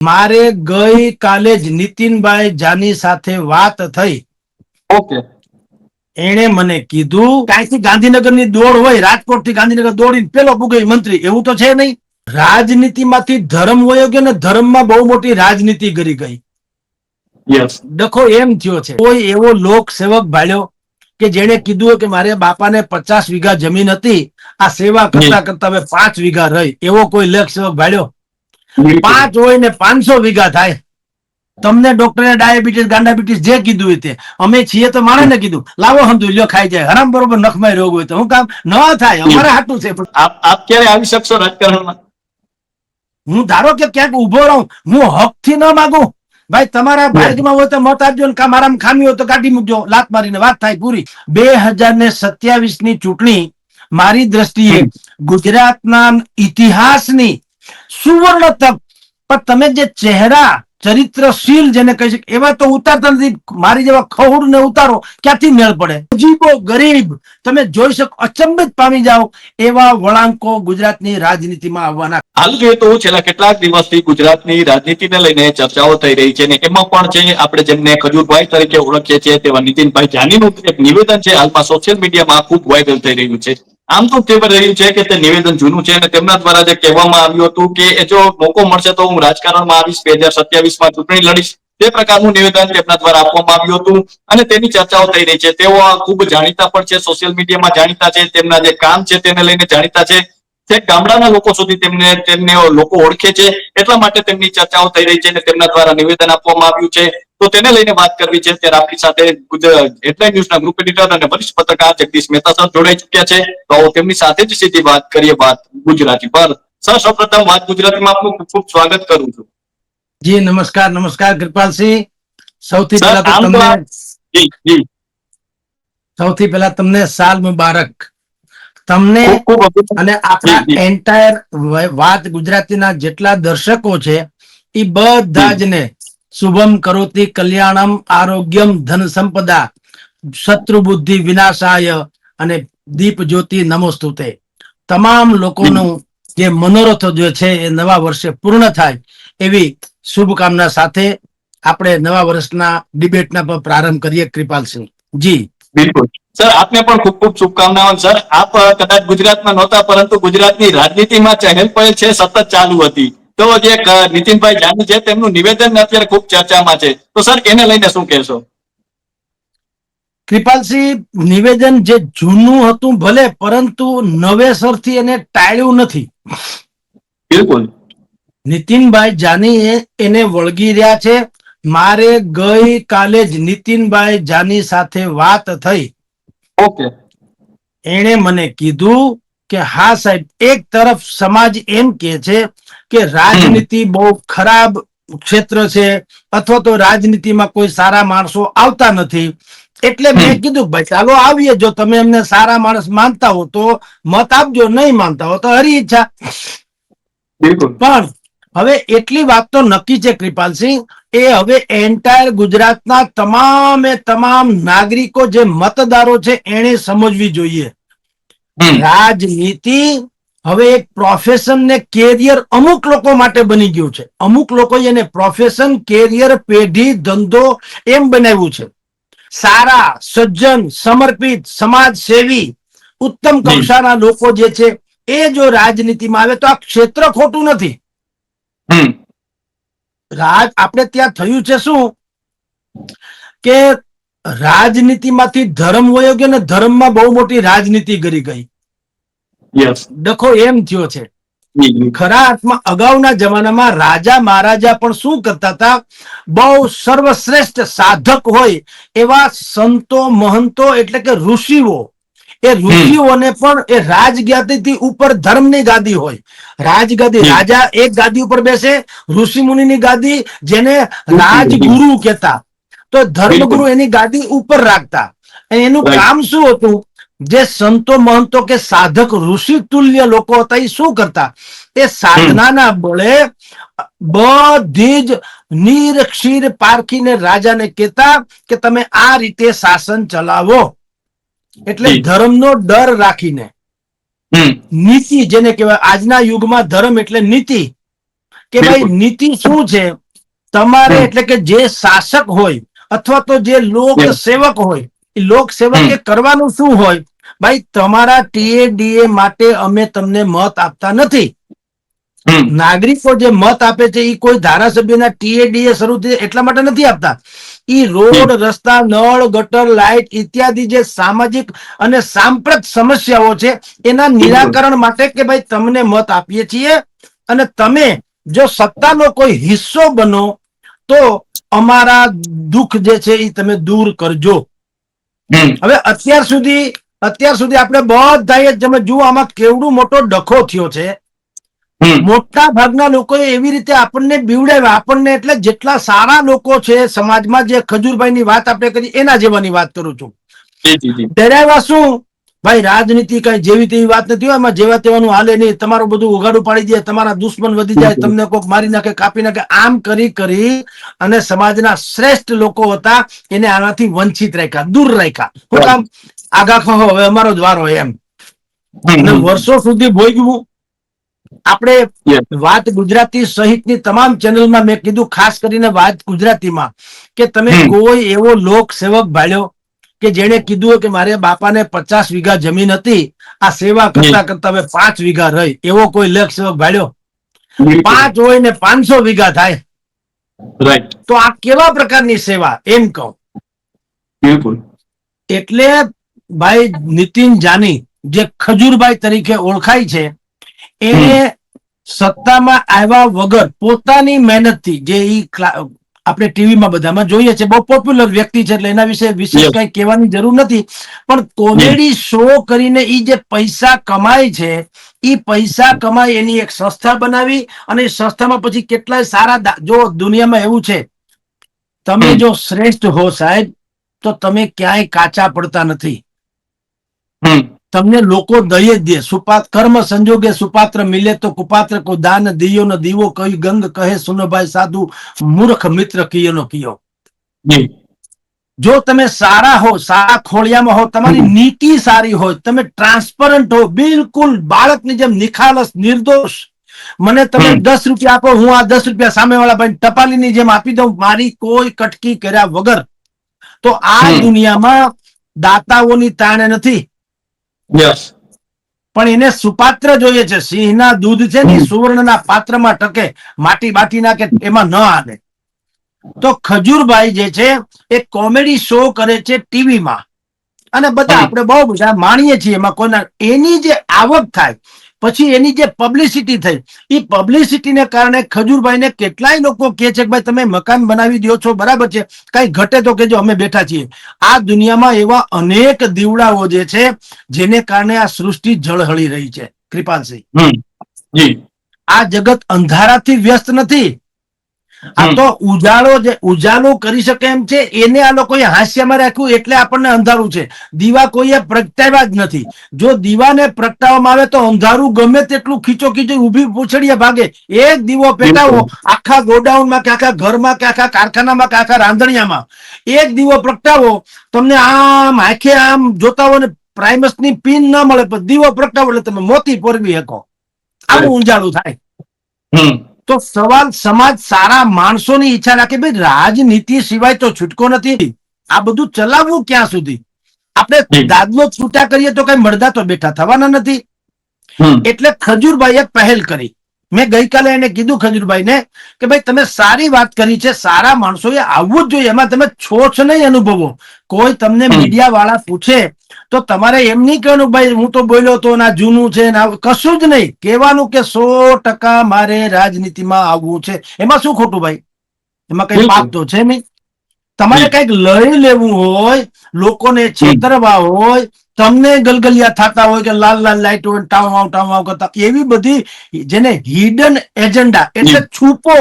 મારે ગઈ કાલે જ નીતિનભાઈ જાની સાથે વાત થઈ. ઓકે. એણે મને કીધું ક્યાંયથી ગાંધીનગરની દોડ હોય રાજકોટથી ગાંધીનગર દોડીને પેલો પુગે મંત્રી એવું તો છે નહીં. રાજનીતિમાંથી ધર્મ વયો ગયો ને ધર્મમાં બહુ મોટી રાજનીતિ કરી ગઈ. દખો ડખો એમ થયો છે. કોઈ એવો લોક સેવક ભાળ્યો કે જેણે કીધું કે મારે બાપાને પચાસ વીઘા જમીન હતી આ સેવા કરતા કરતા હવે પાંચ વીઘા રહી એવો કોઈ લોક સેવક ભાળ્યો? પાંચ હોય ને પાંચસો વીઘા થાય. તમને ડોક્ટરે ડાયાબિટીસ ગાંડાબિટીસ જે કીધું તે. અમે છીએ તો માણસને કીધું. લાવો સમજુ લ્યો ખાઈ જાય. હરામ બરોબર નખમાય રોગ હોય તો. હું કામ? ન થાય. અમારે હાટું છે પણ. આપ ક્યારે આવી શકશો રાજકારણમાં? હું ધારો કે ક્યાંક ઊભો રહું. હું હકથી ન માગું. ભાઈ તમારા ભાગ્યમાં હોય તો મત આપજો ને કા મારામાં ખામી હોય તો કાઢી મૂકજો. લાત મારીને વાત થાય પૂરી. બે હજાર ને સત્યાવીસની ચૂંટણી મારી દ્રષ્ટિએ ગુજરાતના ઇતિહાસની સુવર્ણ તક પણ તમે જે ચહેરા, ચરિત્રશીલ જેને કહી શકે, એવા તો ઉતારતા નથી. મારી જેવા ખહુડ ને ઉતારો, ક્યાંથી મેળ પડે? અજીબો ગરીબ. તમે જોઈ શકો, અચંબિત પામી જાઓ. એવા વળાંકો ગુજરાતની રાજનીતિમાં આવવાના. હાલ જોઈએ તો છેલ્લા કેટલાક દિવસથી ગુજરાતની રાજનીતિને લઈને ચર્ચાઓ થઈ રહી છે ને એમાં પણ છે, આપણે જેમને ખજૂરભાઈ તરીકે ઓળખીએ છીએ, તેવા નીતિનભાઈ જાનીનું એક નિવેદન છે. હાલમાં સોશિયલ મીડિયામાં ખૂબ વાયરલ થઈ રહ્યું છે. આમ તો ખબર રહ્યું છે કે તે નિવેદન જૂનું છે અને તેમના દ્વારા જે કહેવામાં આવ્યું હતું કે જો મોકો મળશે તો હું રાજકારણમાં આવીશ, બે હજાર સત્યાવીસમાં ચૂંટણી લડીશ. તે પ્રકારનું નિવેદન તેમના દ્વારા આપવામાં આવ્યું હતું અને તેની ચર્ચાઓ થઈ રહી છે. તેઓ ખૂબ જાણીતા પણ છે, સોશિયલ મીડિયામાં જાણીતા છે, તેમના જે કામ છે તેને લઈને જાણીતા છે. તે ગામડાના લોકો સુધી તેમને તેમને લોકો ઓળખે છે. એટલા માટે તેમની ચર્ચાઓ થઈ રહી છે અને તેમના દ્વારા નિવેદન આપવામાં આવ્યું છે. તો તેને લઈને વાત કરવી છે. ત્યારે આપણી સાથે હેડલાઇન ન્યૂઝના ગ્રુપ એડિટર અને વરિષ્ઠ પત્રકાર જગદીશ મહેતા સર જોડાઈ ચુક્યા છે. તો તેમની સાથે જ સીધી વાત કરીએ વાત ગુજરાતી પર. સર સૌપ્રથમ વાત ગુજરાતીમાં આપનું ખૂબ ખૂબ સ્વાગત કરું છું. જી નમસ્કાર નમસ્કાર કૃપાલસિંહ સૌથી પહેલા તો તમને સૌથી પહેલા તમને સાલ મુબારક. તમને અને આપણા. એન્ટાયર વાત ગુજરાતીના જેટલા દર્શકો છે એ બધા જ ને શુભમ કરોતિ કલ્યાણમ આરોગ્યમ ધન સંપદા શત્રુ બુદ્ધિ વિનાશાય અને દીપ જ્યોતિ નમોસ્તુતે. તમામ લોકોનું જે મનોરથ જે છે એ નવા વર્ષે પૂર્ણ થાય એવી શુભકામના સાથે આપણે નવા વર્ષના ડિબેટના પર પ્રારંભ કરીએ કૃપાલસિંહ. જી. બિલકુલ. સર, આપને પણ ખૂબ ખૂબ શુભકામનાઓ. સર, આપ કદાચ ગુજરાતમાં નહોતા, પરંતુ ગુજરાતની રાજનીતિમાં ચહેલ પહેલ છે સતત ચાલુ હતી. તો જે નીતિનભાઈ જાની છે તેમનું નિવેદન અત્યારે ખૂબ ચર્ચામાં છે. તો સર એને લઈને શું કહેશો? કૃપાલસિંહ નિવેદન જે જૂનું હતું ભલે પરંતુ નવેસરથી એને ટાળ્યું નથી. બિલકુલ. નીતિનભાઈ જાની એને વળગી રહ્યા છે. મારે ગઈ કાલે જ નીતિનભાઈ જાની સાથે વાત થઈ. ઓકે. એણે મને કીધું કે હા સાહેબ એક તરફ સમાજ એમ કે છે કે રાજનીતિ બહુ ખરાબ ક્ષેત્ર છે અથવા તો રાજનીતિમાં કોઈ સારા માણસો આવતા નથી. એટલે મેં કીધું ભાઈ ચાલો આવીએ. જો તમે એમને સારા માણસ માનતા હો તો મત આપજો. નહીં માનતા હો તો હરી ઈચ્છા. પણ હવે એટલી વાત તો નક્કી છે કૃપાલસિંહ એ હવે એન્ટાયર ગુજરાતના તમામે તમામ નાગરિકો જે મતદારો છે એને સમજવી જોઈએ. રાજનીતિ હવે એક પ્રોફેશન ને કેરિયર અમુક લોકો માટે બની ગયું છે. અમુક લોકો એને પ્રોફેશન કેરિયર પેઢી ધંધો એમ બનાવ્યું છે. સારા સજ્જન સમર્પિત સમાજ સેવી ઉત્તમ કક્ષાના લોકો જે છે એ જો રાજનીતિમાં આવે તો આ ક્ષેત્ર ખોટું નથી. રાજ આપણે ત્યાં થયું છે શું? કે રાજનીતિમાંથી ધર્મ વયો ગયો ને ધર્મમાં બહુ મોટી રાજનીતિ કરી ગઈ. ડખો એમ થયો છે. ખરા અર્થમાં અગાઉના જમાનામાં રાજા મહારાજા પણ શું કરતા હતા? બહુ સર્વશ્રેષ્ઠ સાધક હોય એવા સંતો મહંતો એટલે કે ઋષિઓ. એ ઋષિઓને પણ એ રાજગાદીથી ઉપર ધર્મની ગાદી હોય. રાજગાદી. રાજા એક ગાદી ઉપર બેસે ઋષિ મુનિની ગાદી જેને રાજગુરુ કહેતા. તો ધર્મગુરુ એની ગાદી ઉપર રાખતા. એનું. કામ શું હતું? જે સંતો મહંતો કે સાધક ઋષિ તુલ્ય લોકો હતા એ શું કરતા? એ સાધનાના બળે બધી જ નીર ક્ષીર પારખીને રાજાને કહેતા કે તમે આ રીતે શાસન ચલાવો. એટલે ધર્મનો ડર રાખીને. નીતિ જેને કહેવાય આજના યુગમાં ધર્મ એટલે નીતિ. કે ભાઈ નીતિ શું છે? તમારે એટલે કે જે શાસક હોય અથવા તો જે લોક સેવક હોય એ લોક સેવકે કરવાનું શું હોય? ભાઈ તમારા ટીએડીએ માટે અમે તમને મત આપતા નથી. નાગરિકો જે મત આપે છે એ કોઈ ધારાસભ્યના ટીએડીએ શરૂ એટલા માટે નથી આપતા. ઈ રોડ રસ્તા નળ ગટર લાઇટ ઇત્યાદિ જે સામાજિક અને સાંપ્રત સમસ્યાઓ છે એના નિરાકરણ માટે કે ભાઈ તમને મત આપીએ છીએ અને તમે જો સત્તાનો કોઈ હિસ્સો બનો તો અમારા દુઃખ જે છે એ તમે દૂર કરજો. હવે અત્યાર સુધી અત્યાર સુધી આપણે બધાએ તમે જુઓ આમાં કેવડું મોટો ડખો થયો છે. મોટા ભાગના લોકો એવી રીતે આપણને બીવડાવ્યા. આપણને એટલે જેટલા સારા લોકો છે સમાજમાં જે ખજૂરભાઈની વાત આપણે કરી એના જેવાની વાત કરું છું. ડરાવ્યા શું? ભાઈ રાજનીતિ કઈ જેવી તેવી વાત નથી હોય એમાં જેવા તેવાનું હાલે નહીં. તમારું બધું ઉગાડું પાડી દે તમારા દુશ્મન વધી જાય તમને કોઈક મારી નાખે કાપી નાખે આમ કરી કરી અને સમાજના શ્રેષ્ઠ લોકો હતા એને આનાથી વંચિત રાખ્યા દૂર રાખ્યા. આગા ખો હવે અમારો દ્વાર હોય એમ. વર્ષો સુધી ભોગવું. આપણે વાત ગુજરાતી સહિતની તમામ ચેનલમાં મેં કીધું ખાસ કરીને વાત ગુજરાતીમાં કે તમે કોઈ એવો લોક સેવક ભાળ્યો કે જેણે કીધું કે મારે બાપાને પચાસ વીઘા જમીન હતી આ સેવા કરતા કરતા હવે પાંચ વીઘા રહી. એવો કોઈ લોક સેવક ભાળ્યો પાંચ હોય ને પાંચસો વીઘા થાય. રાઈટ તો આ કેવા પ્રકારની સેવા? એમ કહું. બિલકુલ એટલે ભાઈ નીતિન જાની જે ખજૂરભાઈ તરીકે ઓળખાય છે એને સત્તામાં આવ્યા વગર પોતાની મહેનતથી જે ઈ આપણે ટીવીમાં બધામાં જોઈએ છે બહુ પોપ્યુલર વ્યક્તિ છે એટલે એના વિશે વિશેષ. કઈ કહેવાની જરૂર નથી. પણ કોમેડી શો કરીને ઈ જે પૈસા કમાય છે ઈ પૈસા કમાય એની એક સંસ્થા બનાવી અને એ સંસ્થામાં પછી કેટલાય સારા જો દુનિયામાં એવું છે તમે જો શ્રેષ્ઠ હો સાહેબ તો તમે ક્યાંય કાચા પડતા નથી. તમને લોકો દય દે. સુપાત કર્મ સંજોગે સુપાત્ર મિલે તો કુપાત્ર કો દાન દિયો ન દીવો કઈ ગંગ કહે સુનભાઈ સાધુ મૂર્ખ મિત્ર કિયો નો કિયો. જો. તમે સારા હો સારા ખોળિયામાં હો તમારી નીતિ સારી હોય તમે ટ્રાન્સપરન્ટ હો બિલકુલ બાળકની જેમ નિખાલસ નિર્દોષ. મને તમે દસ રૂપિયા આપો હું આ દસ રૂપિયા સામેવાળા ભાઈ ટપાલીની જેમ આપી દઉં મારી કોઈ કટકી કર્યા વગર. તો આ દુનિયામાં દાતાઓની તાણે નથી. પણ એને સુપાત્ર જોઈએ છે. સિંહના દૂધ છે ને. સુવર્ણના પાત્રમાં ટકે માટી બાટી કે એમાં ન આવે તો ખજૂરભાઈ જે છે એ કોમેડી શો કરે છે ટીવીમાં. અને બધા આપણે બહુ બધા માણીએ છીએ એમાં કોઈના એની જે આવક થાય પછી એની જે પબ્લિસિટી થઈ એ પબ્લિસિટીને કારણે ખજૂરભાઈને કેટલાય લોકો કહે છે કે ભાઈ તમે મકાન બનાવી દો છો બરાબર છે. કઈ ઘટે તો કેજો અમે બેઠા છીએ. આ દુનિયામાં એવા અનેક દીવડાઓ જે છે જેને કારણે આ સૃષ્ટિ જળહળી રહી છે. કૃપાલસિંહ. આ જગત અંધારાથી વ્યસ્ત નથી. આ તો ઉજાળો જે ઉજાલો કરી શકે એમ છે એને આ લોકોએ હાસ્યમાં રાખ્યું એટલે આપણને અંધારું છે. દીવા કોઈએ પ્રગટાવ્યા જ નથી. જો દીવાને પ્રગટાવવામાં આવે તો અંધારું ગમે તેટલું ખીચો ખીચો ઊભી પૂછડીએ ભાગે. એક દીવો પેટાવો આખા ગોડાઉનમાં કે આખા ઘરમાં કે આખા કારખાનામાં કે આખા રાંધણિયામાં. એક દીવો પ્રગટાવો તમને આમ આંખે આમ જોતા હો ને પ્રાઇમસની પિન ન મળે પણ દીવો પ્રગટાવો એટલે તમે મોતી પોરવી શકો. આવું. ઉંજાળું થાય. હમ. તો સવાલ સમાજ સારા માણસોની ઈચ્છા રાખે. ભાઈ રાજનીતિ સિવાય તો છૂટકો નથી. આ બધું ચલાવવું ક્યાં સુધી? આપણે. દાદલો છૂટા કરીએ તો કઈ મળદા તો બેઠા થવાના નથી. એટલે ખજૂરભાઈએ પહેલ કરી. મેં ગઈકાલે એને કીધું ખજૂરભાઈને કે ભાઈ તમે સારી વાત કરી છે સારા માણસો એ આવવું જ જોઈએ એમાં તમે છોછ નહીં અનુભવો. કોઈ તમને મીડિયા વાળા પૂછે તો તમારે એમ નહીં કહેવાનું ભાઈ હું તો બોલ્યો તો ના જૂનું છે ના કશું જ નહીં. કહેવાનું કે સો ટકા મારે રાજનીતિમાં આવવું છે. એમાં શું ખોટું ભાઈ? એમાં કઈ. પાપ તો છે નહીં. તમારે. કંઈક લઈ લેવું હોય લોકોને છેતરવા હોય તમને ગલગલિયા થતા હોય કે લાલ લાલ લાઈટ હોય ટાવ ટાવ કરતા એવી બધી જેને હિડન એજન્ડા એટલે છુપો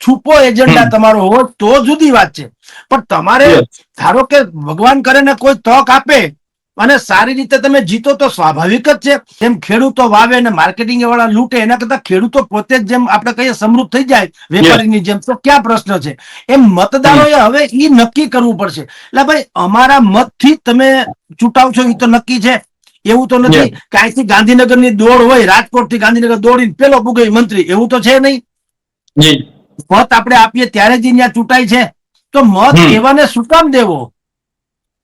છુપો એજન્ડા તમારો હોય તો જુદી વાત છે. પણ તમારે ધારો કે ભગવાન કરે ને કોઈ તક આપે અને સારી રીતે તમે જીતો તો સ્વાભાવિક જ છે. જેમ ખેડૂતો વાવે અને માર્કેટિંગ વાળા લૂંટે એના કરતા ખેડૂતો પોતે જ જેમ આપણે કહીએ સમૃદ્ધ થઈ જાય વેપારીની જેમ. તો ક્યાં પ્રશ્ન છે? એમ મતદારોએ હવે એ નક્કી કરવું પડશે. એટલે ભાઈ અમારા મતથી તમે ચૂંટાવ છો એ તો નક્કી છે. એવું તો નથી Yeah. કે અહીંથી ગાંધીનગરની દોડ હોય રાજકોટથી ગાંધીનગર દોડીને પેલો પુગે મંત્રી. એવું તો છે નહીં? મત આપણે આપીએ ત્યારે જ ત્યાં ચૂંટાય છે. તો મત. એવાને શું કામ દેવો?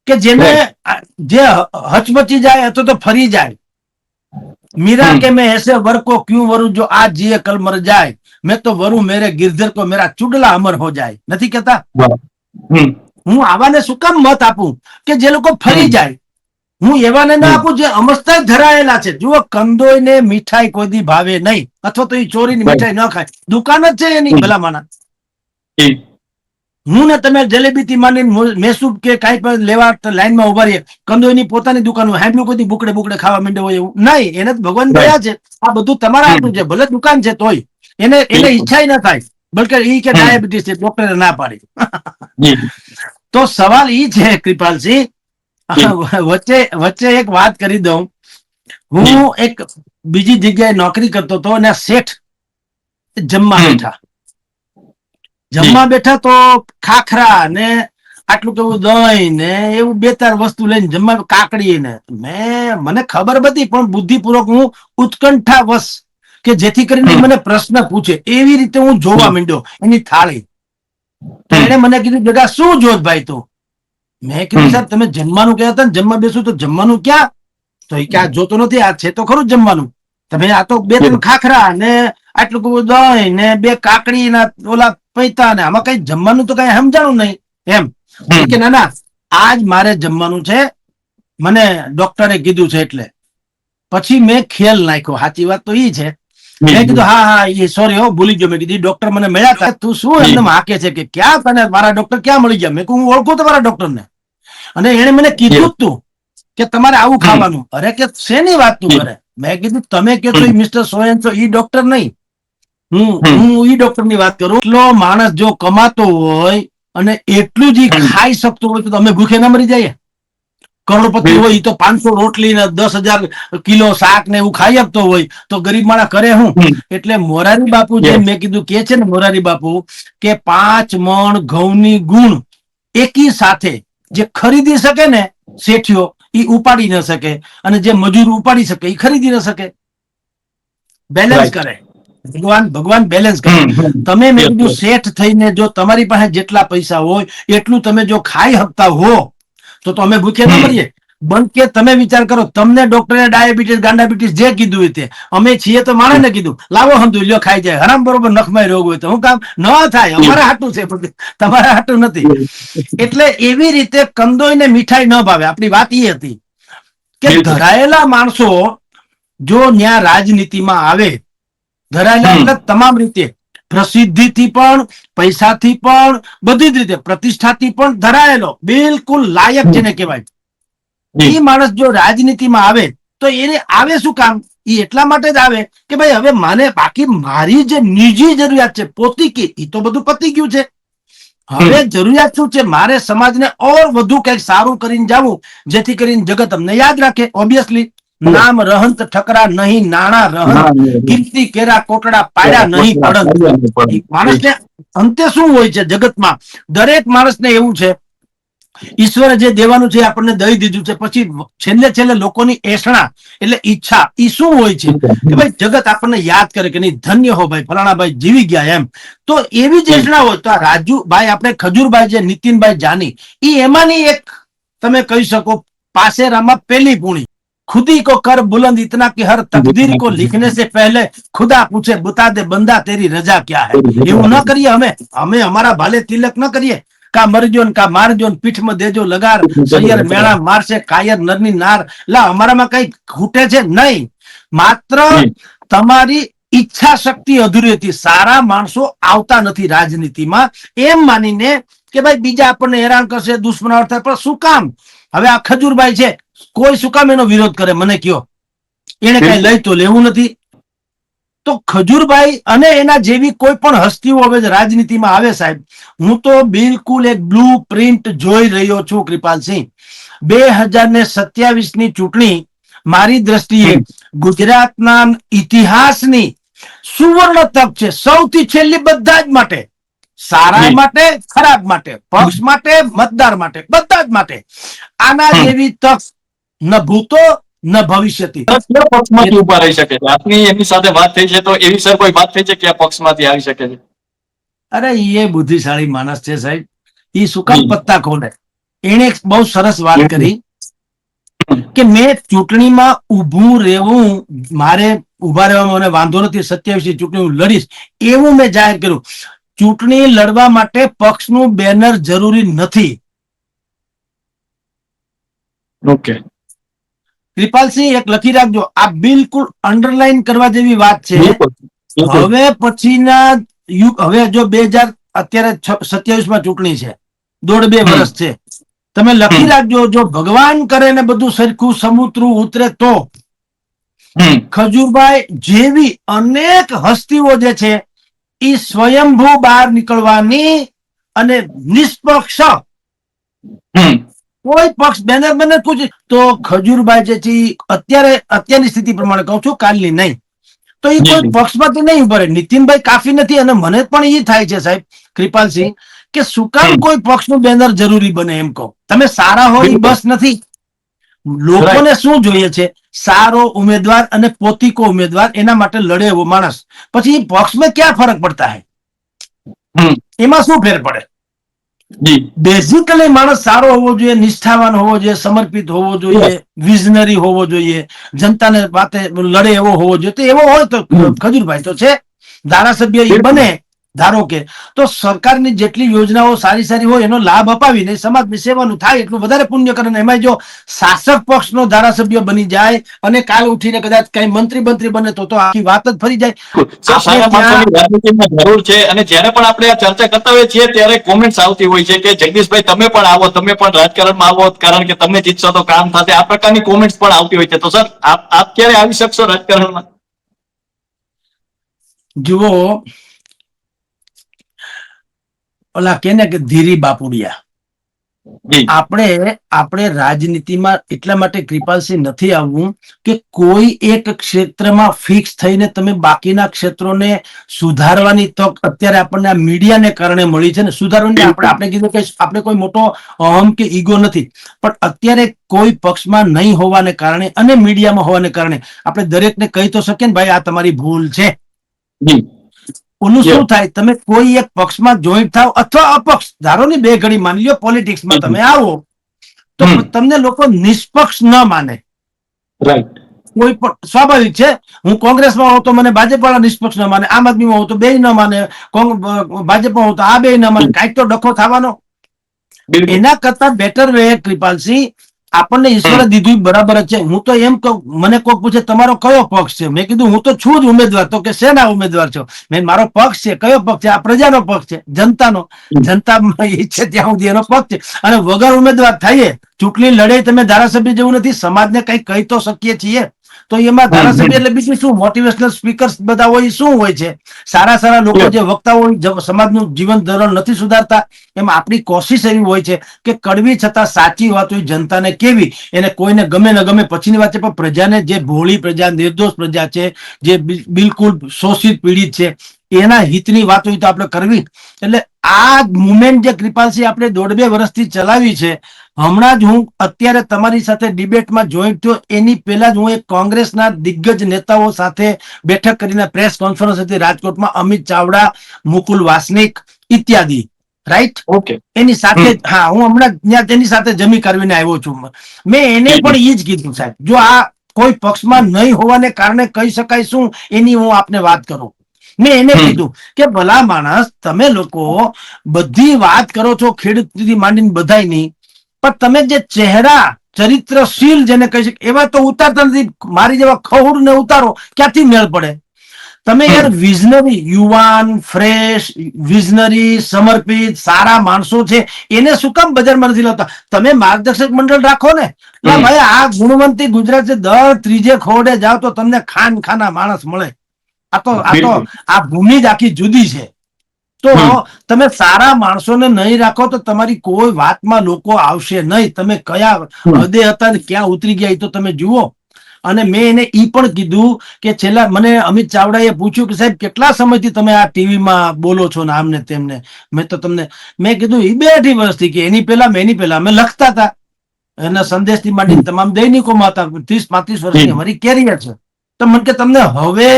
કે જેને Right. આ, જે હ- હચમચી જાય અથવા તો ફરી જાય मीरा हम्म। के मैं ऐसे वर को क्यों वरू जो आज जिए कल मर जाए मैं तो वरू मेरे गिरधर को मेरा चुडला अमर हो जाए નથી કહેતા હમ હું આવાને શું કામ મત આપું કે જે લોકો ફરી હમ. જાય હું એવાને ના હમ. આપું જે અમસ્તા ધરાયેલા છે જુઓ કંદોઈ ને મીઠાઈ કોઈ દી ભાવે નહીં અથવા તો એ ચોરીની Right. મીઠાઈ ન ખાય દુકાન જ છે એની હમ. ભલામાના જી હું ને તમે જલેબી થી માંડીને મેસૂબ કે કાંઈ પણ લેવા લાઈનમાં ઊભા રહીએ. કંદોઈની પોતાની દુકાન હોય કોઈ બુકડે બુકડે ખાવા માંડે હોય એવું? નહીં એને ભગવાન ગયા છે. આ બધું તમારા. હાથનું છે. ભલે દુકાન છે તોય. એને એને ઈચ્છા ના થાય. બલકે ઈ કે ડાયાબિટીસ છે ડોક્ટરે ના પાડી. તો સવાલ ઈ છે કૃપાલસિંહ વચ્ચે વચ્ચે એક વાત કરી દઉં. હું એક બીજી જગ્યાએ નોકરી કરતો હતો અને શેઠ જમવા બેઠા. જમવા બેઠા તો ખાખરા ને આટલું કેવું દહીં ને એવું બે ચાર વસ્તુ લઈને જમવા કાકડી ને. મેં મને ખબર બધી પણ બુદ્ધિપૂર્વક હું ઉત્કંઠા વશ કે જેથી કરીને મને પ્રશ્ન પૂછે. એવી રીતે હું જોવા. માંડ્યો એની થાળી. એને મને કીધું બેટા શું જોત ભાઈ તું? મેં કીધું સાહેબ તમે જમવાનું કહેતા હતા જમવા બેસું તો જમવાનું ક્યાં? તો એ ક્યાં જોતો નથી આ છે તો ખરું જમવાનું. તમે આ તો બે ત્રણ ખાખરા ને આટલું બધું દહીં ને બે કાકડી ના ઓલા પૈતા ને આમાં કઈ જમવાનું તો કઈ સમજાણું નહીં એમ. કે ના ના આજ મારે જમવાનું છે મને ડોક્ટરે કીધું છે એટલે. પછી મેં ખેલ નાખ્યો સાચી વાત તો એ છે. મેં કીધું હા હા એ સોરી હો ભૂલી ગયો. મેં કીધું "ઈ ડોક્ટર મને મળ્યા હતા તું શું એમને હાકે છે કે ક્યાં તને મારા ડોક્ટર ક્યાં મળી ગયા? મેં હું ઓળખું તમારા ડોક્ટર ને અને એને મને કીધું જ તું કે તમારે આવું ખાવાનું. અરે કે શેની વાત તું કરે? મેં કીધું તમે કે છો મિસ્ટર સોયન છો એ ડોક્ટર નહીં. હું હું ઈ ડોક્ટરની વાત કરું એટલો માણસ જો કમાતો હોય અને એટલું જ ખાઈ શકતો હોય તો અમે ભૂખે ના મરી જઈએ. કરોડપતિ હોય તો પાંચસો રોટલી ને દસ હજાર કિલો શાક ને એવું ખાઈ આપતો હોય તો ગરીબ માણસ કરે હું? એટલે મોરારી બાપુ જે મેં કીધું કે છે ને મોરારી બાપુ કે પાંચ મણ ઘઉંની ગુણ એકી સાથે જે ખરીદી શકે ને શેઠિયો ઈ ઉપાડી ન શકે અને જે મજૂર ઉપાડી શકે એ ખરીદી ન શકે. બેલેન્સ કરે. ભગવાન ભગવાન બેલેન્સ કરે. તમે મેં કીધું શેઠ થઈને જો તમારી પાસે જેટલા પૈસા હોય એટલું તમે જો ખાઈ શકતા હો તો તો અમે ભૂખે ના મરીએ. બન કે તમે વિચાર કરો તમને ડોક્ટરે ડાયાબિટીસ ગાંડાબિટીસ જે કીધું હોય તે અમે છીએ તો માણસ ને કીધું લાવો હમતું લ્યો ખાઈ જાય. હરામ બરોબર નખમાય રોગ હોય તો. હું કામ ન થાય અમારા હાટું છે. તમારા હાટું નથી. એટલે એવી રીતે કંદોઈ ને મીઠાઈ ન ભાવે. આપણી વાત એ હતી કે ધરાયેલા માણસો જો ન્યા રાજનીતિમાં આવે ધરાયેલા. એટલે તમામ રીતે પ્રસિદ્ધિથી પણ પૈસાથી પણ બધી જ રીતે પ્રતિષ્ઠાથી પણ ધરાયેલો બિલકુલ લાયક જેને કહેવાય. એ માણસ જો રાજનીતિમાં આવે તો એને આવે શું કામ? એ એટલા માટે જ આવે કે ભાઈ હવે મને બાકી મારી જે નિજી જરૂરિયાત છે પોતીકી એ તો બધું પતી ગયું છે. હવે જરૂરિયાત શું છે? મારે સમાજને ઓર વધુ કંઈક સારું કરીને જાવું જેથી કરીને જગત અમને યાદ રાખે ઓબ્વિયસલી નામ રહંત ઠકરા નહીં નાણા રહંત. કીર્તિ કેરા કોટડા પાડ્યા નહીં પડંત માણસને અંતે શું હોય છે જગતમાં? દરેક માણસને એવું છે ઈશ્વરે જે દેવાનું છે આપણને દઈ દીધું છે પછી છેલ્લે છેલ્લે લોકોની એસણા એટલે ઈચ્છા ઈ શું હોય છે? કે ભાઈ જગત આપણને યાદ કરે કે નહીં ધન્ય હો ભાઈ ફલાણાભાઈ જીવી ગયા એમ. તો એવી જ એસણા હોય. તો આ રાજુભાઈ આપણે ખજૂરભાઈ જે નીતિનભાઈ જાની ઈ એમાંની એક તમે કહી શકો પાસેરામાં પેલી પૂણી. खुदी को कर बुलंद इतना कि हर तकदीर को लिखने से पहले खुदा पूछे बता दे बंदा तेरी रजा क्या है એવું ન કરીએ અમે અમે અમારા ભાલે તિલક ન કરીએ કા મરજો ને કા મારજો ને પીઠમાં દેજો લગાર સૈયર મેણા મારશે કાયર નરની નાર લા અમારામાં કઈ ખૂટે છે નહીં માત્ર હમ. તમારી ઈચ્છા શક્તિ અધૂરી હતી સારા માણસો આવતા નથી રાજનીતિમાં એમ માનીને કે ભાઈ બીજા આપણને હેરાન કરશે દુશ્મનાવટ થાય પણ શું કામ હવે આ ખજૂરભાઈ છે કોઈ શું કામ એનો વિરોધ કરે? મને કયો. એને કઈ લઈ તો લેવું નથી. તો ખજૂરભાઈ અને એના જેવી કોઈ પણ હસ્તીઓ હવે રાજનીતિમાં આવે સાહેબ. હું તો બિલકુલ એક બ્લુ પ્રિન્ટ જોઈ રહ્યો છું કૃપાલસિંહ. બે હજાર ને સત્યાવીસની ચૂંટણી મારી દ્રષ્ટિએ ગુજરાતના ઇતિહાસની સુવર્ણ તક છે. સૌથી છેલ્લી બધા જ માટે. સારા માટે ખરાબ માટે પક્ષ માટે મતદાર માટે બધા જ માટે. આના જેવી તક ન ભૂતો ન ભવિષ્યથી કયા પક્ષમાંથી ઊભા રહી શકે છે? આપની એમની સાથે વાત થઈ છે તો એવી સર કોઈ વાત થઈ છે કે આ પક્ષમાંથી આવી શકે છે? અરે એ બુદ્ધિશાળી માણસ છે સાહેબ. એ શું કામ પત્તા ખોલે? એને બહુ સરસ વાત કરી કે મેં ચૂંટણીમાં ઊભું રહેવું મારે ઊભા રહેવામાં મને વાંધો નથી સત્યાવીસ ચૂંટણી હું લડીશ એવું મેં જાહેર કર્યું. ચૂંટણી લડવા માટે પક્ષનું બેનર જરૂરી નથી. ઓકે કૃપાલસિંહ એક લખી રાખજો. આ બિલકુલ અંડરલાઈન કરવા જેવી વાત છે. હવે પછીના યુગ હવે જો બે હજાર અત્યારે સત્યાવીસમાં ચૂંટણી છે. દોઢ બે વર્ષ છે. તમે લખી રાખજો જો ભગવાન કરે ને બધું સરખું સમુદ્રું ઉતરે તો. ખજુરભાઈ જેવી અનેક હસ્તીઓ જે છે એ સ્વયંભૂ બહાર નીકળવાની અને નિષ્પક્ષ. કોઈ પક્ષ બેનર બેનર પૂછે તો ખજૂરભાઈ જે છે અત્યારે અત્યારની સ્થિતિ પ્રમાણે કહું છું કાલની નહીં. તો એ કોઈ જી. પક્ષમાંથી નહીં ઊભા રહે. નીતિનભાઈ કાફી નથી અને મને પણ એ થાય છે સાહેબ કૃપાલસિંહ કે શું કામ કોઈ પક્ષનું બેનર જરૂરી બને એમ કહો. તમે સારા હોય બસ નથી. લોકોને શું જોઈએ છે? સારો ઉમેદવાર અને પોતીકો ઉમેદવાર એના માટે લડે એવો માણસ. પછી પક્ષમાં ક્યાં ફરક પડતા હે? એમાં શું ફેર પડે? બેઝિકલી માણસ સારો હોવો જોઈએ નિષ્ઠાવાન હોવો જોઈએ સમર્પિત હોવો જોઈએ વિઝનરી હોવો જોઈએ જનતાને વાતે લડે એવો હોવો જોઈએ. તો એવો હોય તો ખજુરભાઈ તો છે. ધારાસભ્ય એ બને. ધારો કે તો સરકારની જેટલી યોજનાઓ સારી સારી હોય એનો લાભ અપાવીને સમાજની સેવાનું થાય એટલું વધારે પુણ્ય કરે ને એમાં જો શાસક પક્ષનો ધારાસભ્ય બની જાય અને કાલ ઉઠીને કદાચ કઈ મંત્રી મંત્રી બને તો તો આખી વાત જ ફરી જાય. જરૂર છે અને જ્યારે પણ આપણે આ ચર્ચા કરતા હોઈએ છીએ ત્યારે કોમેન્ટ્સ આવતી હોય છે કે જગદીશભાઈ તમે પણ આવો તમે પણ રાજકારણમાં આવો કારણ કે તમે જીતશો તો કામ થશે. આ પ્રકારની કોમેન્ટ્સ પણ આવતી હોય છે. તો સર આપ આપ ક્યારે આવી શકશો રાજકારણમાં? જુઓ ઓલા કે ને કે ધીરી બાપુડિયા. આપણે આપણે રાજનીતિમાં એટલા માટે કૃપાલસિંહ નથી આવવું કે કોઈ એક ક્ષેત્રમાં ફિક્સ થઈને તમે બાકીના ક્ષેત્રોને સુધારવાની તક અત્યારે આપણને આ મીડિયાને કારણે મળી છે ને સુધારવાની આપણે આપણે કીધું કે આપણે કોઈ મોટો અહમ કે ઈગો નથી. પણ અત્યારે કોઈ પક્ષમાં નહીં હોવાને કારણે અને મીડિયામાં હોવાને કારણે આપણે દરેકને કહી તો શકીએ ને ભાઈ આ તમારી ભૂલ છે. Yeah. શું થાય. તમે કોઈ એક પક્ષમાં જોઈન્ટ થાવ અથવા અપક્ષ. ધારો ને બે ઘડી માની લો પોલિટિક્સમાં તમે આવો તો તમને લોકો નિષ્પક્ષ ન માને. રાઈટ કોઈ પણ સ્વાભાવિક છે. હું કોંગ્રેસમાં હોઉં તો મને ભાજપ વાળા નિષ્પક્ષ ન માને આમ આદમીમાં હોઉં તો બે ન માને ભાજપમાં હોઉં તો આ બે ન માને. કાંઈક તો ડખો થવાનો. એના કરતા બેટર વે કૃપાલસિંહ આપણને ઈશ્વરે દીધું બરાબર જ છે. હું તો એમ કહું મને કોઈક પૂછે તમારો કયો પક્ષ છે? મેં કીધું હું તો છું જ ઉમેદવાર. તો કે શેના ઉમેદવાર છો? મેં મારો પક્ષ છે. કયો પક્ષ છે? આ પ્રજાનો પક્ષ છે જનતાનો. જનતા ઈચ્છે ત્યાં સુધી એનો પક્ષ છે. અને વગર ઉમેદવાર થઈએ ચૂંટણી લડે તમે ધારાસભ્ય જેવું નથી. સમાજને કઈ કહી તો શકીએ છીએ. તો એમાં ધારાસભ્ય એટલે બીજું શું? મોટિવેશનલ સ્પીકર્સ બધા હોય શું હોય છે? સારા સારા લોકો જે વક્તા હોય સમાજનું જીવન ધોરણ નથી સુધારતા એમાં આપણી કોશિશ એવી હોય છે કે કડવી છતાં સાચી વાત હોય જનતાને કેવી? એને કોઈને ગમે ન ગમે પછીની વાત છે પણ પ્રજાને જે ભોળી પ્રજા નિર્દોષ પ્રજા છે જે બિલકુલ શોષિત પીડિત છે એના હિતની વાત હોય તો આપણે કરવી. એટલે આ મુમેન્ટ જે કૃપાલસિંહ આપણે દોઢ બે વર્ષથી ચલાવી છે હમણાં જ હું અત્યારે તમારી સાથે ડિબેટમાં જોઈન્ટ થયો. એની પહેલા જ હું એક કોંગ્રેસના દિગ્ગજ નેતાઓ સાથે બેઠક કરીને પ્રેસ કોન્ફરન્સ હતી રાજકોટમાં અમિત ચાવડા મુકુલ વાસનિક ઇત્યાદિ. રાઈટ ઓકે એની સાથે હા હું હમણાં ત્યાં તેની સાથે જમી કરવીને આવ્યો છું. મેં એને પણ એ જ કીધું સાહેબ. જો આ કોઈ પક્ષમાં નહીં હોવાને કારણે કહી શકાય શું? એની હું આપને વાત કરું. મેં એને કીધું કે ભલા માણસ તમે લોકો બધી વાત કરો છો ખેડૂતથી માંડીને બધાયની પણ તમે જે ચહેરા ચરિત્રશીલ જેને કહી શકે એવા તો ઉતારતા નથી. મારી જેવા ખહુડ ને ઉતારો ક્યાંથી મેળ પડે? તમે યાર વિઝનરી યુવાન ફ્રેશ વિઝનરી સમર્પિત સારા માણસો છે એને શું કામ બજારમાં નથી લાવતા? તમે માર્ગદર્શક મંડળ રાખો ને. ભાઈ આ ગુણવંતી ગુજરાત દર ત્રીજે ખોડે જાઓ તો તમને ખાન ખાના માણસ મળે. આ તો આ તો આ ભૂમિ જ આખી જુદી છે. તો તમે સારા માણસોને નહીં રાખો તો તમારી કોઈ વાતમાં લોકો આવશે નહીં. તમે કયા. હદે હતા ને ક્યાં ઉતરી ગયા એ તો તમે જુઓ. અને મેં એને ઈ પણ કીધું કે છેલ્લા મને અમિત ચાવડાએ પૂછ્યું કે સાહેબ કેટલા સમયથી તમે આ ટીવીમાં બોલો છો ને આમને તેમને? મેં તો તમને મેં કીધું એ બે અઢી વર્ષથી કે એની પહેલા મેં એની પહેલા અમે લખતા હતા. એના સંદેશથી માંડીને તમામ દૈનિકોમાં હતા. ત્રીસ પાંત્રીસ વર્ષની. અમારી કેરિયર છે. તો મને કે તમને હવે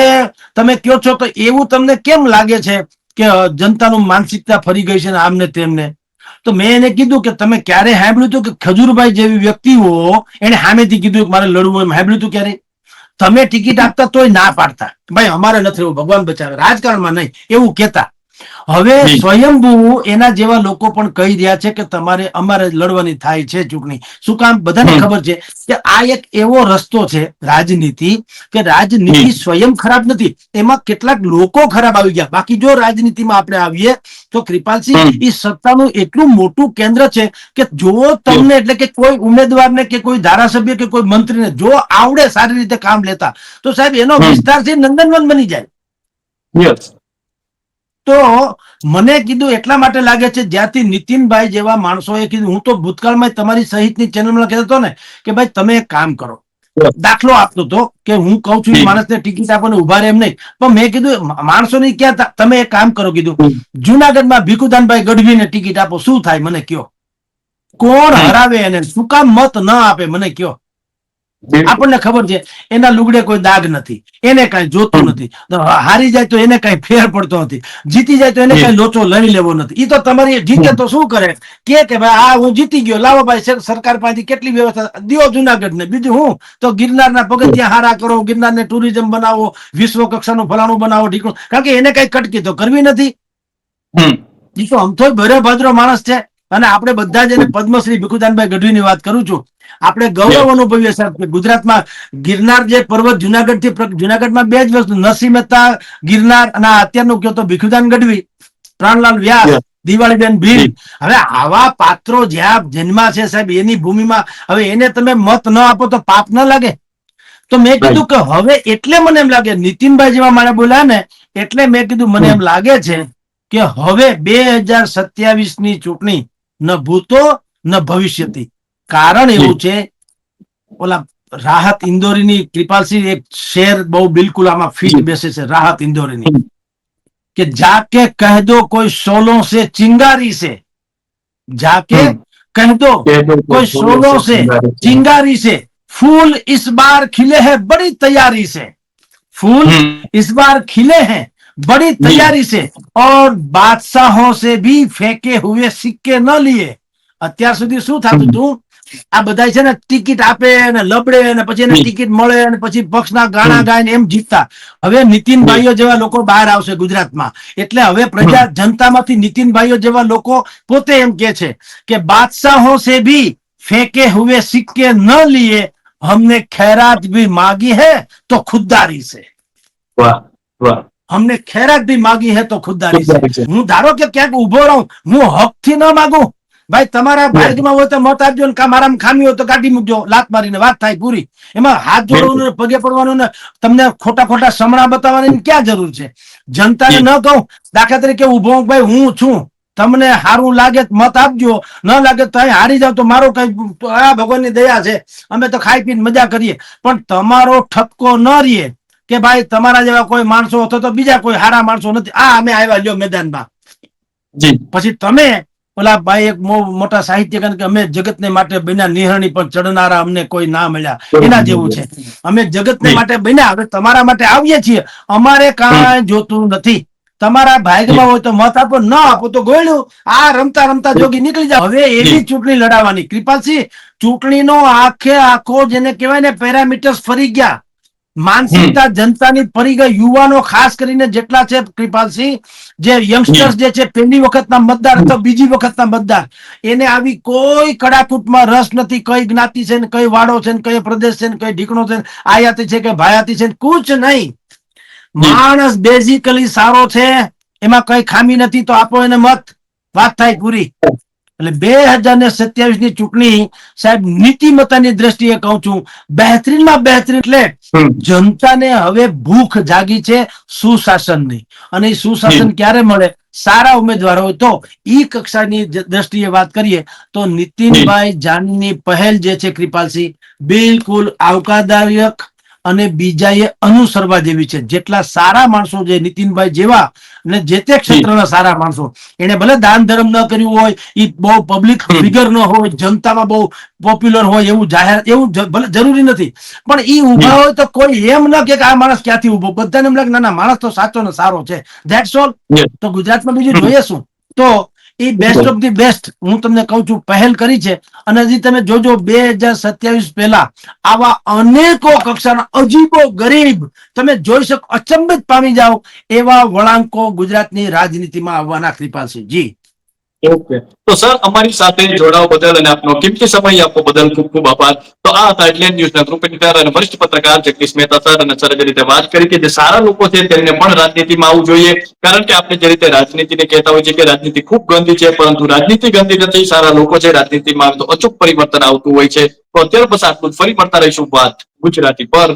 તમે કયો છો તો એવું તમને કેમ લાગે છે કે જનતાનું માનસિકતા ફરી ગઈ છે ને આમને તેમને? તો મેં એને કીધું કે તમે ક્યારે સાંભળ્યું હતું કે ખજૂરભાઈ જેવી વ્યક્તિઓ એને સામેથી કીધું કે મારે લડવું એમ સાંભળ્યું હતું ક્યારે? તમે ટિકિટ આપતા તોય ના પાડતા. ભાઈ, અમારે નથી રહેવું ભગવાન બચાવે. રાજકારણમાં નહીં, એવું કહેતા. હવે સ્વયંભૂ એના જેવા લોકો પણ કહી રહ્યા છે કે તમારે અમારે લડવાની થાય છે ચૂંટણી. શું કામ? બધાને ખબર છે કે આ એક એવો રસ્તો છે રાજનીતિ કે રાજનીતિ સ્વયં ખરાબ નથી. એમાં કેટલાક લોકો ખરાબ આવી ગયા. બાકી જો રાજનીતિમાં આપણે આવીએ તો કૃપાલસિંહ. એ સત્તાનું એટલું મોટું કેન્દ્ર છે કે જો તમને એટલે કે કોઈ ઉમેદવારને કે કોઈ ધારાસભ્ય કે કોઈ મંત્રીને જો આવડે સારી રીતે કામ લેતા તો સાહેબ એનો વિસ્તાર છે નંદનવન બની જાય. યસ તો મને કીધું એટલા માટે લાગે છે જ્યાંથી નીતિનભાઈ જેવા માણસોએ કીધું હું તો ભૂતકાળમાં તમારી સહિતની ચેનલમાં કહેતો હતો ને કે ભાઈ તમે એક કામ કરો. દાખલો આપતો હતો કે હું કહું છું. માણસને ટિકિટ આપો ને ઊભા રહે એમ નહીં. પણ મેં કીધું માણસો ની ક્યાં તમે એક કામ કરો કીધું. જુનાગઢમાં ભીખુદાનભાઈ ગઢવીને ટિકિટ આપો. શું થાય? મને કયો. કોણ હરાવે એને? શું કામ મત ન આપે? મને કયો. આપણને ખબર છે એના લુગડે કોઈ દાગ નથી એને કઈ જોતું નથી. હારી જાય તો એને કઈ ફેર પડતો નથી. જીતી જાય તો એને કઈ લોચો લઈ લેવો નથી. ઈ તો તમારી જીતે તો શું કરે? કે કે ભાઈ આ હું જીતી ગયો. લાવો ભાઈ સરકાર પાસેથી કેટલી વ્યવસ્થા દિયો જુનાગઢ ને બીજું હું? તો ગિરનારના પગથિયા હારા કરો ગિરનારને ટુરિઝમ બનાવો વિશ્વ કક્ષાનું ફલાણું બનાવો ઢીકણું. કારણ કે એને કઈ કટકી તો કરવી નથી. ઈ તો અમથો ભરે ભદ્રો માણસ છે. અને આપણે બધા જ એને પદ્મશ્રી ભીખુદાનભાઈ ગઢવીની વાત કરું છું. આપણે ગૌરવ અનુભવીએ સાહેબ કે ગુજરાતમાં ગિરનાર જે પર્વત જુનાગઢથી જુનાગઢમાં બે જ વસ્તુ નરસિંહ મહેતા ગિરનાર અને અત્યારનું કયો તો ભીખુદાન ગઢવી પ્રાણલાલ વ્યાસ દિવાળીબેન ભીલ હવે આવા પાત્રો જ્યાં જન્મા છે સાહેબ એની ભૂમિમાં હવે એને તમે મત ન આપો તો પાપ ન લાગે. તો મેં કીધું કે હવે એટલે મને એમ લાગે નીતિનભાઈ જેવા મારે બોલ્યા ને એટલે મેં કીધું મને એમ લાગે છે કે હવે બે હજાર સત્યાવીસની ચૂંટણી ન ભૂતો ન ભવિષ્યથી કારણ એવું છે ઓલા રાહત ઇન્દોરીની કૃપાલસિંહ એક શેર બહુ બિલકુલ આમાં ફિટ જી. બેસે છે રાહત ઇન્દોરીની હમ. કે જાકે કહ દો કોઈ સોલો से चिंगारी से जाके हम्म। कह दो कोई सोलो से चिंगारी से फूल इस बार खिले हैं बड़ी तैयारी से फूल हम्म। इस बार खिले हैं बड़ी तैयारी से और बादशाहों से भी फेंके हुए सिक्के न लिए અત્યાર સુધી શું થતું હમ. હતું આ બધા છે ને ટિકિટ આપે અને લબડે અને પછી એને ટિકિટ મળે અને પછી પક્ષના ગાણા ગાય એમ જીતતા. હવે નીતિનભાઈઓ જેવા લોકો બહાર આવશે ગુજરાતમાં. એટલે હવે પ્રજા જનતામાંથી નીતિનભાઈઓ જેવા લોકો પોતે એમ કે છે કે બાદશાહો સે ભી ફેંકે હુએ સિક્કે ન લીએ હમને ખૈરાત ભી માગી હે તો ખુદદારી છે વાહ હમને ખૈરાત ભી માગી હે તો ખુદદારી સે. હું ધારો કે ક્યાંક ઊભો રહું હું હકથી ન માગું ભાઈ તમારા ભાગ્યમાં હોય તો મત આપજો ને મારામાં ખામી હોય તો કાઢી મૂકજો. લાત મારીને વાત થાય પૂરી. એમાં હાથ જોડવાનું પગે પડવાનું ને તમને ખોટા ખોટા સમણા બતાવવાની ક્યાં જરૂર છે? જનતાને ન કહું દાખલા તરીકે ઊભો ભાઈ હું છું. તમને સારું લાગે મત આપજો. ન લાગે તો અહીં હારી જાવ તો મારો કઈ આ ભગવાનની દયા છે. અમે તો ખાઈ પીને મજા કરીએ. પણ તમારો ઠપકો ન રહીએ કે ભાઈ તમારા જેવા કોઈ માણસો અથવા તો બીજા કોઈ સારા માણસો નથી. આ અમે આવ્યા લ્યો મેદાનમાં. પછી તમે ઓલા ભાઈ એક મોટા સાહિત્યકાર કે અમે જગતને માટે બન્યા નિહરણી પણ ચડનારા અમને કોઈ ના મળ્યા. એના જેવું છે. અમે જગતને માટે બન્યા. હવે તમારા માટે આવીએ છીએ. અમારે કાંઈ જોતું નથી. તમારા ભાગમાં હોય તો મત આપો. ન આપો તો ગોળ્યું આ રમતા રમતા જોગી નીકળી જાવ હવે એવી. ચૂંટણી લડાવવાની. કૃપાલસિંહ ચૂંટણીનો આખે આખો જેને કહેવાય ને પેરામીટર્સ ફરી ગયા. માનસિકતા જનતાની ફરી ગઈ. યુવાનો ખાસ કરીને જેટલા છે કૃપાલસિંહ જે યંગસ્ટર્સ જે છે પહેલી વખતના મતદાર અથવા બીજી વખતના મતદાર. એને આવી કોઈ કડાકૂટમાં રસ નથી. કઈ જ્ઞાતિ છે ને કઈ વાડો છે ને કઈ પ્રદેશ છે ને કઈ ઢીકણો છે આયાતી છે કે ભાયાતી છે કુછ નહીં. માણસ બેઝિકલી સારો છે. એમાં કઈ ખામી નથી તો આપો એને મત. વાત થાય પૂરી. એટલે બે હજાર ને સત્યાવીસની ચૂંટણી સાહેબ નીતિમત્તાની દ્રષ્ટિએ કહું છું બહેતરીનમાં બહેતરીન એટલે જનતાને હવે ભૂખ જાગી છે સુશાસનની. અને સુશાસન ક્યારે મળે? સારા ઉમેદવાર હોય તો ઈ કક્ષાની દ્રષ્ટિએ વાત કરીએ તો નીતિનભાઈ જાનની પહેલ જે છે કૃપાલસિંહ બિલકુલ આવકારદાયક અને બીજાએ અનુસરવા જેવી છે. જેટલા સારા માણસો છે નીતિનભાઈ જેવા અને જે તે ક્ષેત્રના સારા માણસો. એને ભલે દાન ધર્મ ન કર્યું હોય એ બહુ પબ્લિક ફિગર ન હોય જનતામાં બહુ પોપ્યુલર હોય એવું જાહેર એવું ભલે જરૂરી નથી. પણ ઈ ઊભા હોય તો કોઈ એમ ન કે આ માણસ ક્યાંથી ઊભો બધાને એમ લાગે ના ના માણસ તો સાચો ને સારો છે. That's all. તો ગુજરાતમાં બીજું જોઈએ શું? તો એ બેસ્ટ ઓફ ધી બેસ્ટ હું તમને કહું છું, પહેલ કરી છે. અને હજી તમે જોજો, બે હજાર સત્યાવીસ પહેલા આવા અનેકો કક્ષાના અજીબો ગરીબ, તમે જોઈ શકો, અચંબિત પામી જાઓ એવા વળાંકો ગુજરાતની રાજનીતિમાં આવવાના કૃપાલસિંહ જી ઓકે. તો સર, અમારી સાથે જોડાવા બદલ અને આપનો કિંમતી સમય આપવા બદલ ખૂબ ખૂબ આભાર. તો આ હતા ઇન્ડિયન ન્યૂઝના ગ્રુપ અને વરિષ્ઠ પત્રકાર જગદીશ મહેતા સર અને સર જે રીતે વાત કરી કે જે સારા લોકો છે તેમને પણ રાજનીતિમાં આવવું જોઈએ. કારણ કે આપણે જે રીતે રાજનીતિને કહેતા હોય છે કે રાજનીતિ ખૂબ ગંદી છે, પરંતુ રાજનીતિ ગંદી નથી, સારા લોકો છે, રાજનીતિમાં આવે તો અચૂક પરિવર્તન આવતું હોય છે. તો અત્યારે બસ આટલું ફરી મળતા રહીશું વાત ગુજરાતી પર.